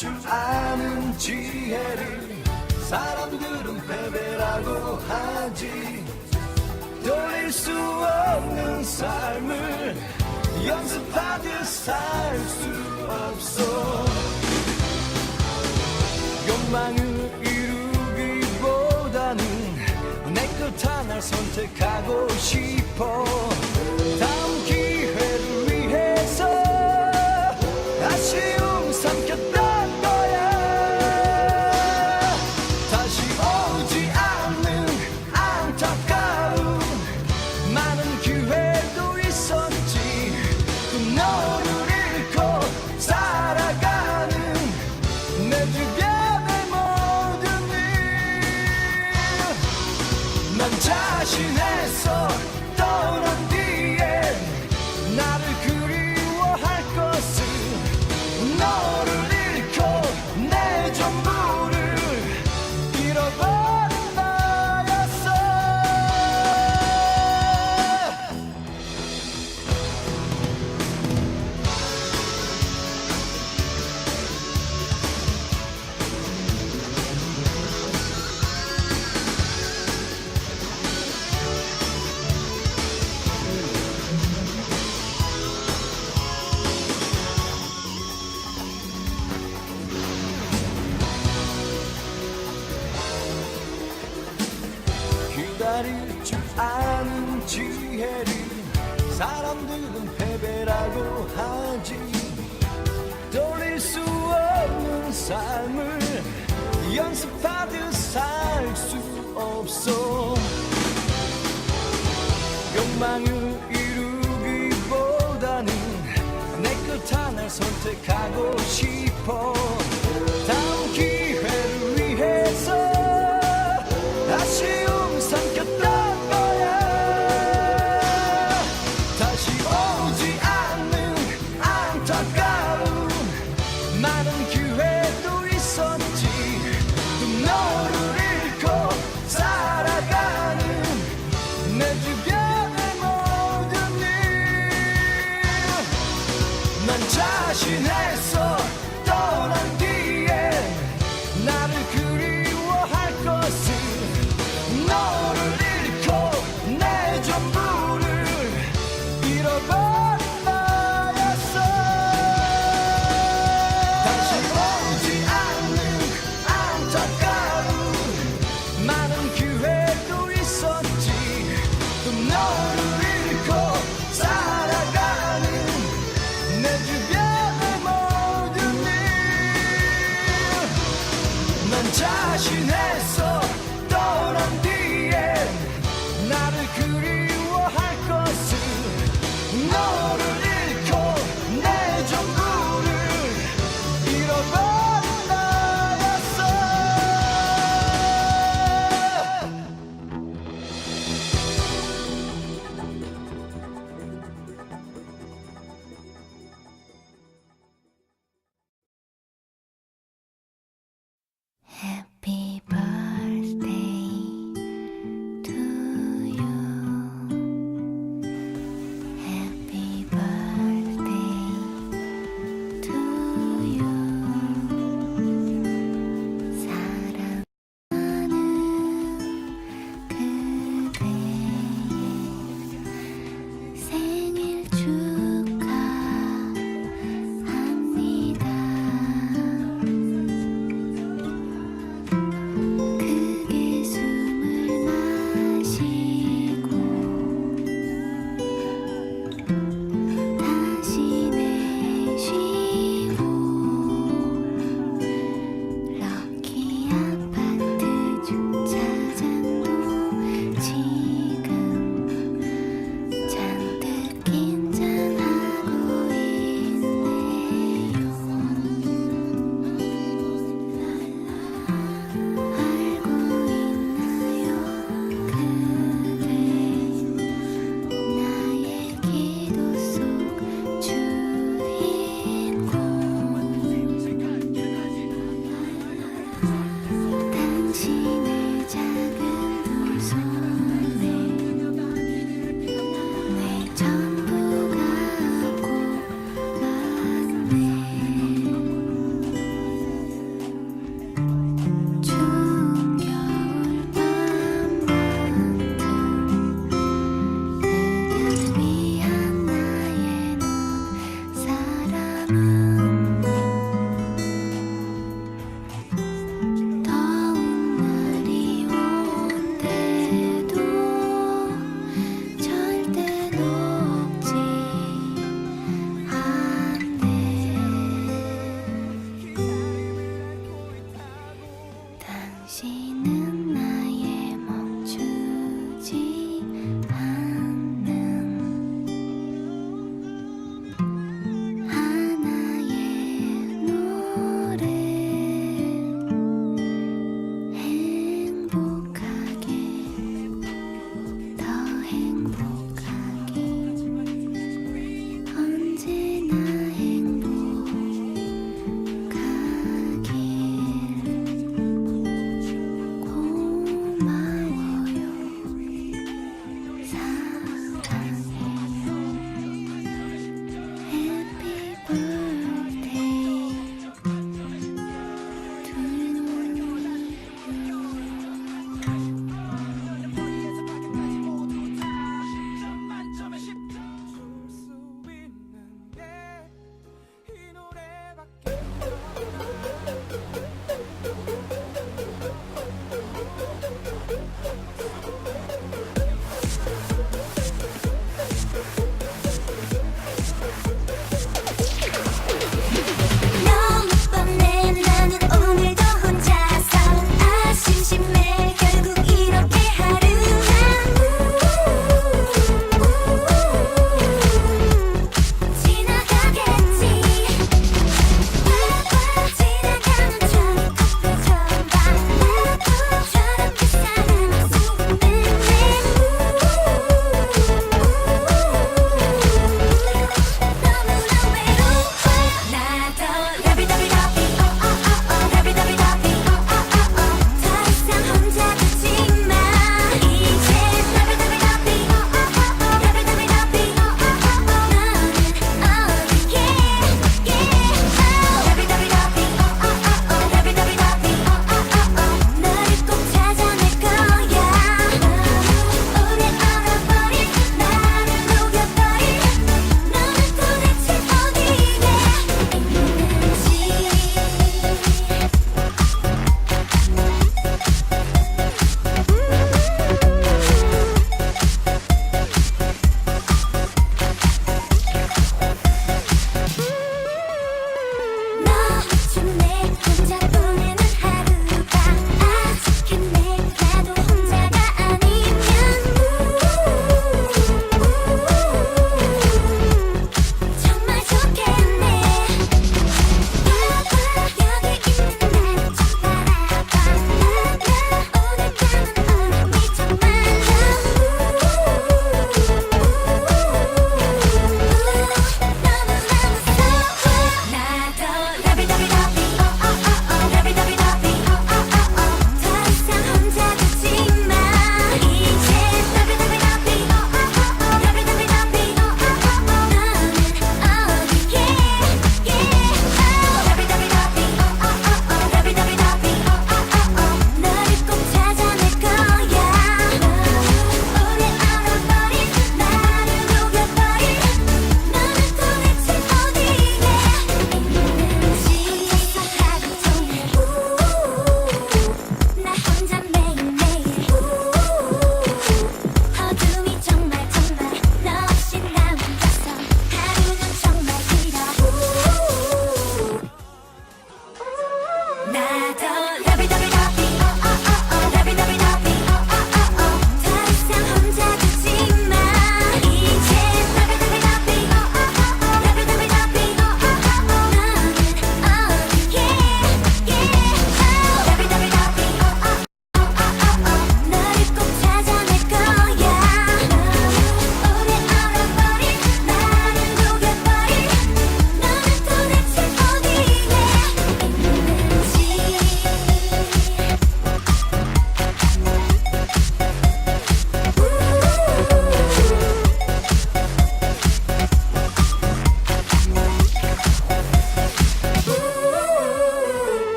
줄 아는 지혜를 사람들은 패배라고 하지. 돌릴 수 없는 삶을 연습하듯 살 수 없어. 욕망을 이루기보다는 내끝 하나 선택하고 싶어. 다를 줄 아는 지혜를 사람들은 패배라고 하지. 돌릴 수 없는 삶을 연습하듯 살 수 없어. 욕망을 이루기보다는 내 것 하나 선택하고 싶어.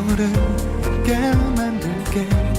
너를 웃게 만들게